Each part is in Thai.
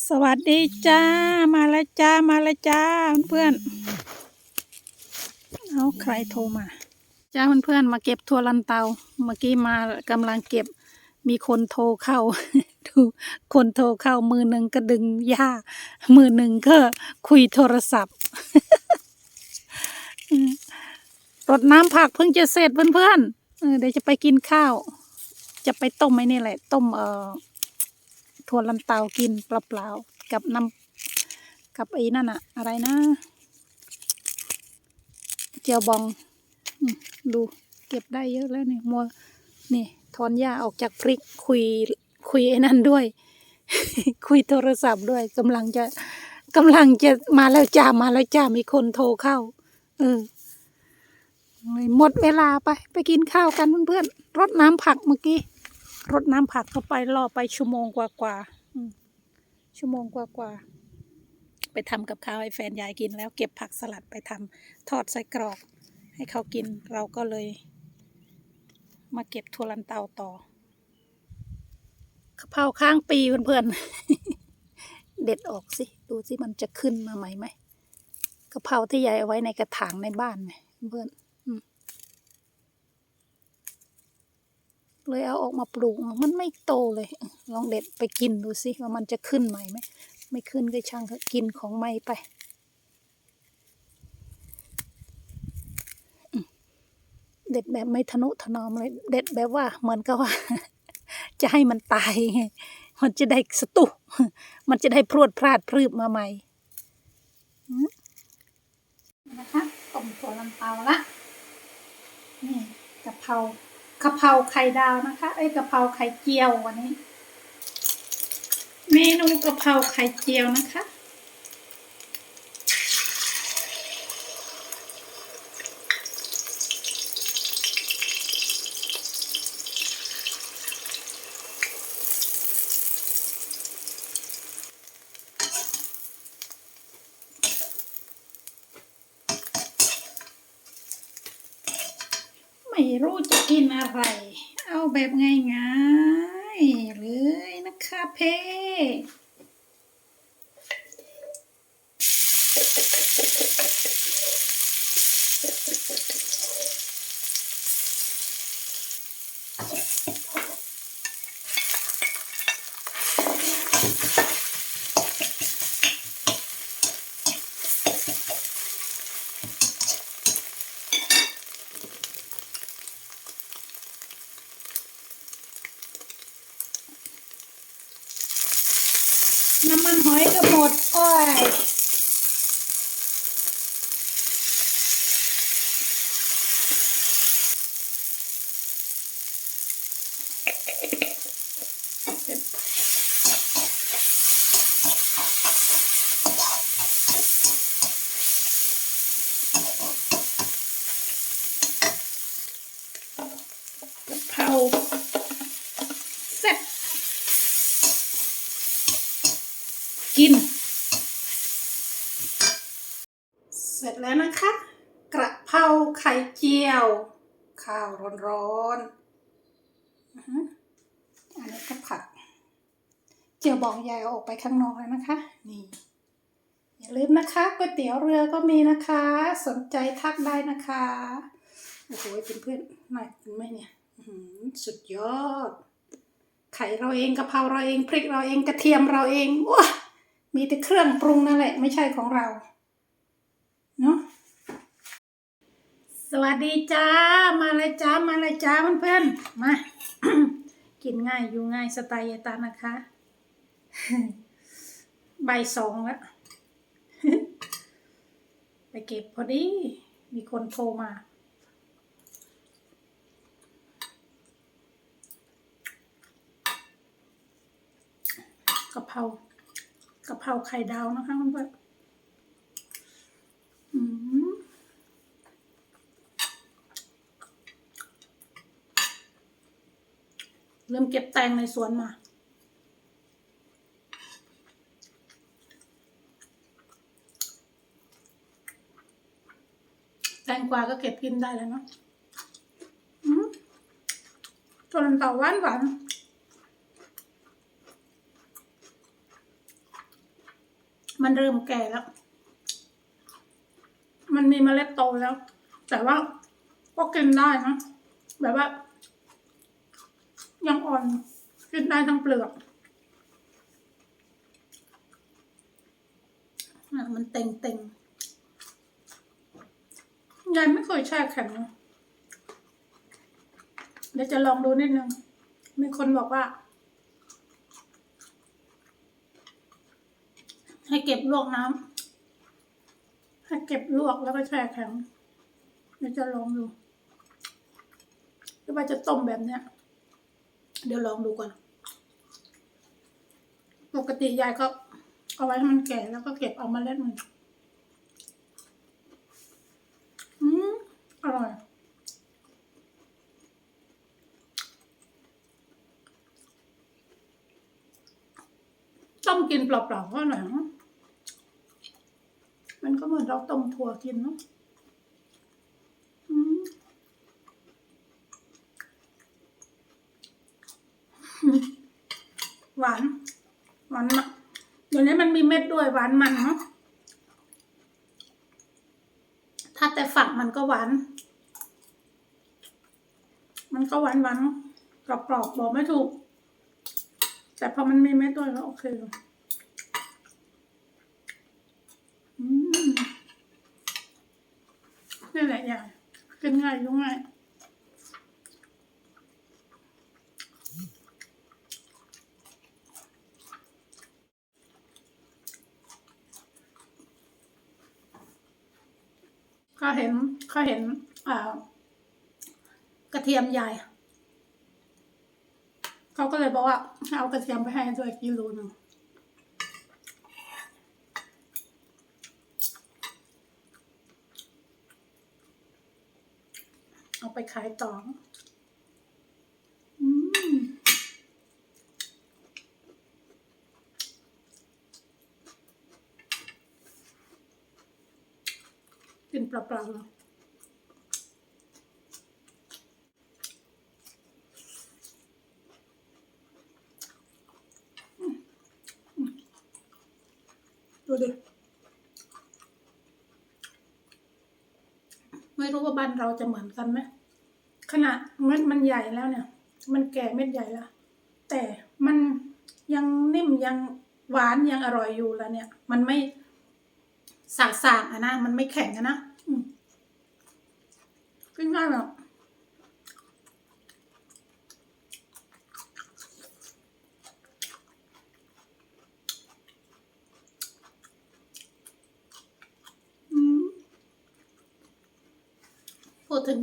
สวัสดีจ้า มาแล้วจ้า มาแล้วจ้าเพื่อนๆเอาใครโทรมา จ้าเพื่อนๆมาเก็บทัวลันเตา เมื่อกี้มากำลังเก็บ มีคนโทรเข้า ดูคนโทรเข้ามือหนึ่งก็ดึงหญ้า มือหนึ่งก็คุยโทรศัพท์รดน้ำผักเพิ่งจะเสร็จเพื่อนๆเออเดี๋ยวจะไปกินข้าว จะไปต้มไอ้นี่แหละ ต้มเอ่อ ถั่วลันเตากินเปล่าๆกับน้ำกับไอ้นั่นอะอะไรนะเจียวบองดูเก็บได้เยอะแล้วเนี่ยมัวนี่ถอนหญ้าออกจากพริกคุยคุยไอ้นั่นด้วย คุยโทรศัพท์ด้วยกำลังจะกำลังจะมาแล้วจ้ามาแล้วจ้ามีคนโทรเข้า เออหมดเวลาไป ไปกินข้าวกันเพื่อนๆรดน้ำผักเมื่อกี้ รดน้ำผักเข้าไปรอไปชั่วโมงกว่ากว่าชั่วโมงกว่ากว่าไปทำกับข้าวให้แฟนยายกินแล้วเก็บผักสลัดไปทำทอดใส่กรอก ให้เขากินเราก็เลย มาเก็บทัวลันเตาต่อกะเพราข้างปีเพื่อนๆ เด็ดออกสิ ดูสิมันจะขึ้นมาไหมไหมกะเพราที่ยายเอาไว้ในกระถางในบ้านไงเพื่อนอืม เลยเอาออกมาปลูกมันไม่โตเลย ลองเด็ดไปกินดูสิว่ามันจะขึ้นใหม่ไหมไม่ขึ้นก็ช่างกินของไม่ไปเด็ดแบบไม่ทนุถนอมเลย เด็ดแบบว่าเหมือนกับว่า จะให้มันตายไงมันจะได้สตุ มันจะได้พรวดพลาดพรืบมาใหม่อืมนี่นะคะต้มตัวลำเปาละนี่กะเพรา กะเพราไข่ดาวนะคะ ไอ้กะเพราไข่เจียววันนี้ เมนูกะเพราไข่เจียวนะคะ รู้จะกินอะไร เอาแบบง่ายๆเลยนะคะเพ น้ำมันหอยก็หมด โอ้ย กะเพราเสร็จ กิน เสร็จแล้วนะคะ กระเพราไข่เจียว ข้าวร้อนๆอันนี้ก็ผักเจียวบองยายเออกไปข้างนอกแล้วนะคะ นี่อย่าลืมนะคะก๋วยเตี๋ยวเรือก็มีนะคะ สนใจทักได้นะคะโอ้โหเพื่อนๆน่ากินไหมเนี่ยสุดยอดไข่เราเองกะเพราเราเองพริกเราเองกระเทียมเราเองว้า มีแต่เครื่องปรุงนั่นแหละไม่ใช่ของเราเนาะสวัสดีจ้า มาเลยจ้า มาเลยจ้าเพื่อนๆ มา กินง่ายอยู่ง่ายสไตล์ยายตานะคะ ใบสองแล้ว ไปเก็บพอดี มีคนโทรมา กะเพรา กะเพราไข่ดาวนะคะเพื่อนๆอืมเริ่มเก็บแตงในสวนมาแตงกวาก็เก็บกินได้แล้วเนาะอืมตัวลันเต่าหวานหวาน มันเริ่มแก่แล้ว มันมีเมล็ดโตแล้ว แต่ว่าก็กินได้นะแบบว่า ยังอ่อนกินได้ทั้งเปลือกอ่มันเต็งเต็งๆยายไม่เคยแช่แข็งเดี๋ยวจะลองดูนิดนึง มีคนบอกว่า ให้เก็บลวกน้ำให้เก็บลวกแล้วก็แช่แข็งเดี๋ยวจะลองดูหรือว่าจะต้มแบบเนี้ย เดี๋ยวลองดูก่อน ปกติยายก็เอาไว้ให้มันแก่แล้วก็เก็บเอามาเล็ดมันอืมอร่อย ต้มกินเปล่าๆก็อร่อยนะมันก็เหมือนเราต้มถั่วกินเนาะอืมหวาน หวานมากเดี๋ยวนี้มันมีเม็ดด้วยหวานมันเนาะถ้าแต่ฝักมันก็หวาน มันก็หวานหวานกรอบๆบอกไม่ถูก แต่พอมันมีเม็ดด้วยก็โอเคเลยอืมนี่แหละอย่างกินง่ายยุ่งง่ายเขาเห็นเขาเห็นอ่ากระเทียมใหญ่ เขาก็เลยบอกว่า เอากระเทียมไปให้ด้วยกิโลหนึ่งเอาไปขายต่ออืมกินเปล่าๆเลยดูดิ ไม่รู้ว่าบ้าน เราจะเหมือนกันไหมขนาดเม็ดมันใหญ่แล้วเนี่ย มันแก่เม็ดใหญ่ละแต่มันยังนิ่มยังหวานยังอร่อยอยู่แล้วเนี่ย มันไม่สาสางๆอะนะมันไม่แข็งอะนะกินง่ายแบบ พูดถึง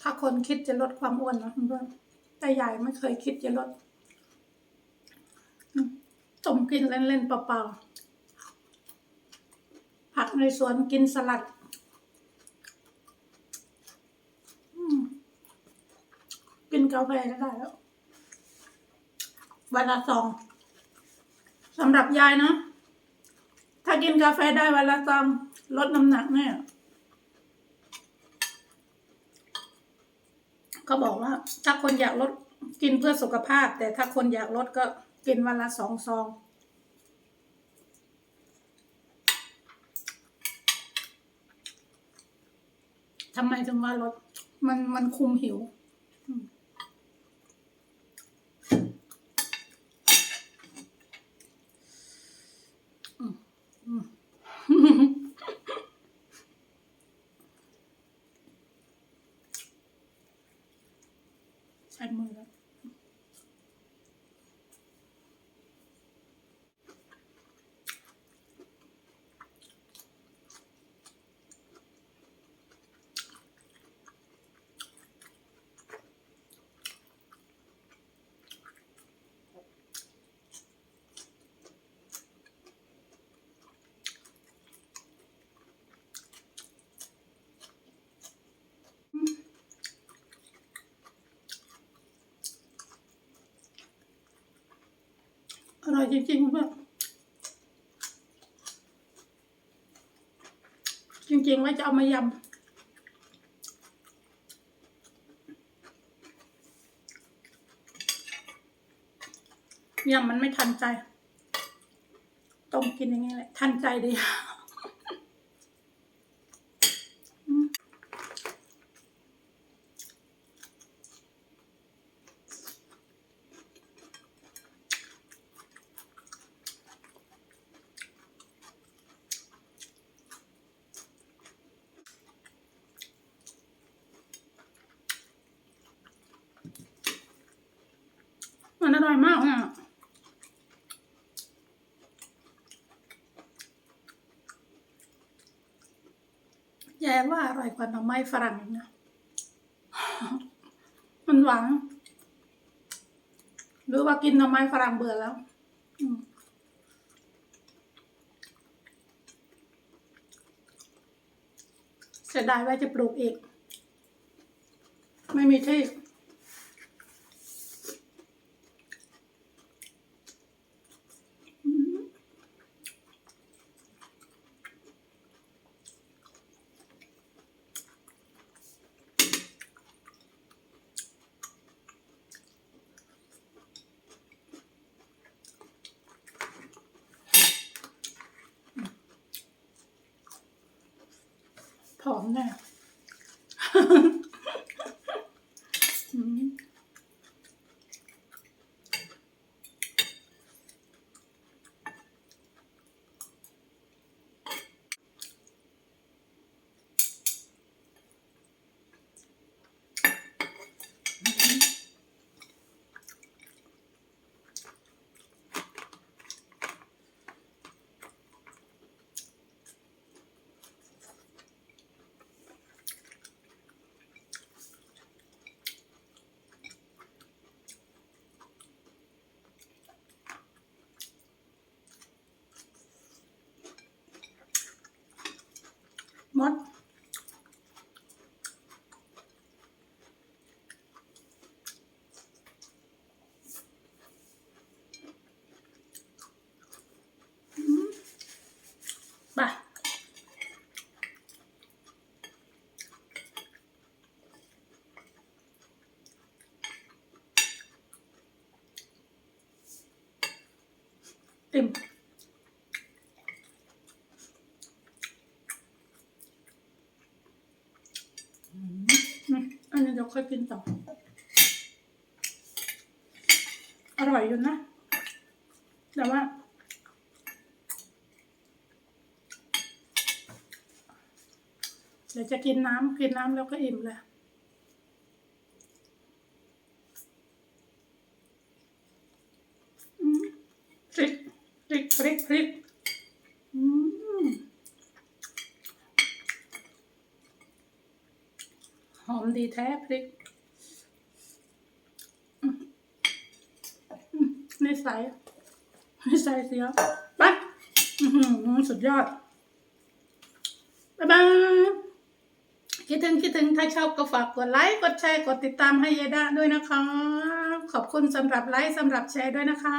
ถ้าคนคิดจะลดความอ้วนนะเพื่อนแต่ใหญ่ไม่เคยคิดจะลดอืมกินเล่นๆเปล่าๆผักในสวนกินสลัดกินกาแฟก็ได้แล้ววันละซองสำหรับยายเนาะถ้ากินกาแฟได้วันละซองลดน้ำหนักแน่ เขาบอกว่า ถ้าคนอยากลดกินเพื่อสุขภาพ แต่ถ้าคนอยากลดก็กินวันละสองซองทำไมถึงว่าลดมันมันคุมหิว อืม อร่อยจริงๆเพื่อนจริงๆว่าจะเอามายำยำมันไม่ทันใจ ต้องกินอย่างนี้แหละ ทันใจดี ร่อยมากอะยายว่าอร่อยกว่าหน่อไม้ฝรั่งอีกนะ มันหวานหรือว่ากินหน่อไม้ฝรั่งเบื่อแล้วอืมเสียดายว่าจะปลูกอีก ไม่มีที่ ผอมแน่ อืมมด อืมไป ติ่มอืม อยวค่อยกินต่อ อร่อยอยู่นะ แต่ว่า เดี๋ยวจะกินน้ำกินน้ำแล้วก็อิ่มเลยพริกพริกพริกพริกอืม หอมดีแท้พริกอืมอืมนี่ใส่นี่ใส่เสียไปอื้อหือสุดยอด บ๊ายบายคิดถึงคิดถึงถ้าชอบก็ฝากกดไลค์กดแชร์กดติดตามให้ยายดาด้วยนะคะ ขอบคุณสำหรับไลค์สำหรับแชร์ด้วยนะคะ